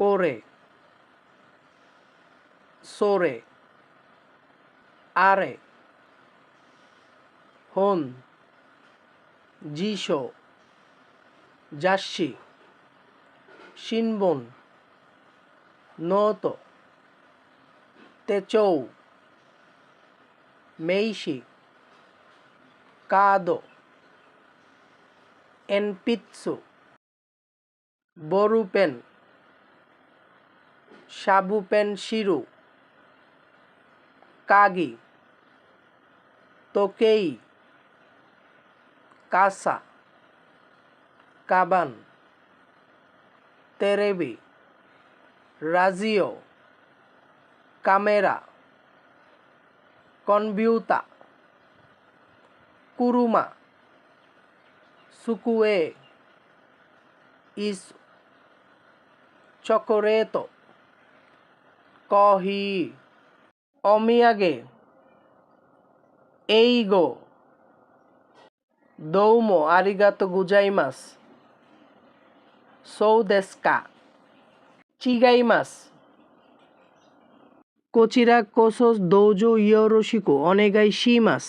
করে সোরে আরে হন জিশো যাসি শিনবন নত তেচৌ মেইশি কাদো এনপিৎসু বরুপেন সাবুপেন শিরু। কাগি। তোকেই। কাসা। কাবান। তেরেবি। রাজিও। কামেরা। কনভিউতা কুরুমা। সুকুয়ে। ইস। চকোরেতো। কহি অমিয়াগে এইগো দৌমো আরিগাতো গুজাইমাস সৌদেস্কা চিগাইমাস কচিরা কোসোস দৌজো ইয়োরোশিকো অনেগাই শিমাস